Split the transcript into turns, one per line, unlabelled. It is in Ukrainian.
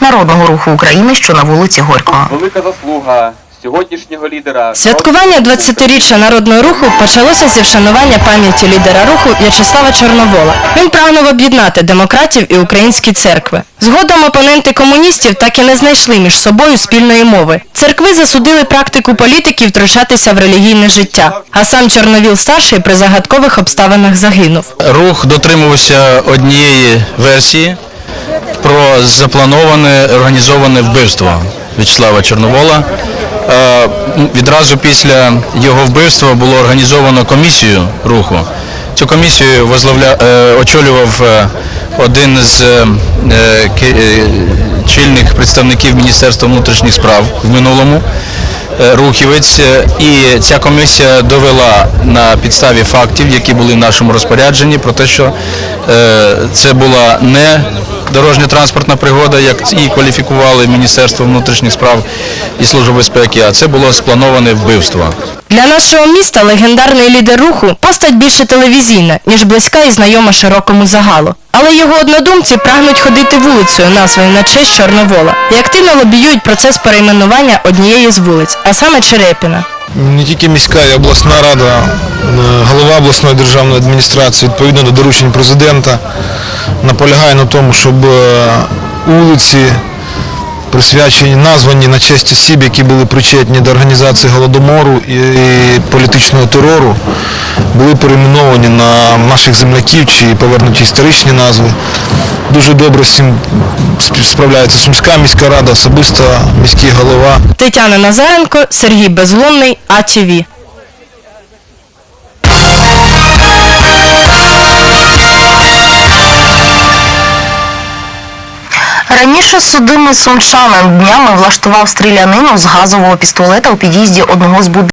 Народного руху України, що на вулиці Горького.
Велика заслуга сьогоднішнього лідера.
Святкування 20-річчя народного руху почалося зі вшанування пам'яті лідера руху В'ячеслава Чорновола. Він прагнув об'єднати демократів і українські церкви. Згодом опоненти комуністів так і не знайшли між собою спільної мови. Церкви засудили практику політиків втручатися в релігійне життя, а сам Чорновіл старший при загадкових обставинах загинув.
Рух дотримувався однієї версії про заплановане організоване вбивство В'ячеслава Чорновола. Е, Відразу після його вбивства було організовано комісію руху. Цю комісію возглавля... е, очолював е, один з чільних представників Міністерства внутрішніх справ в минулому. Рухівець, і ця комісія довела на підставі фактів, які були в нашому розпорядженні, про те, що це була не дорожня транспортна пригода, як її кваліфікували Міністерство внутрішніх справ і Служба безпеки, а це було сплановане вбивство.
Для нашого міста легендарний лідер руху постать більше телевізійна, ніж близька і знайома широкому загалу. Але його однодумці прагнуть ходити вулицею, назвою на честь Чорновола, і активно лобіюють процес перейменування однієї з вулиць, а саме Черепіна.
Не тільки міська і обласна рада, е, голова обласної державної адміністрації відповідно до доручень президента наполягає на тому, щоб е, вулиці присвячені, названі на честь осіб, які були причетні до організації голодомору і політичного терору, були перейменовані на наших земляків чи повернуті історичні назви. Дуже добре з цим справляється Сумська міська рада, особисто міський голова.
Тетяна Назаренко, Сергій Безлунний, АТВ.
Раніше судимий сумчанин днями влаштував стрілянину з газового пістолета у під'їзді одного з будинків.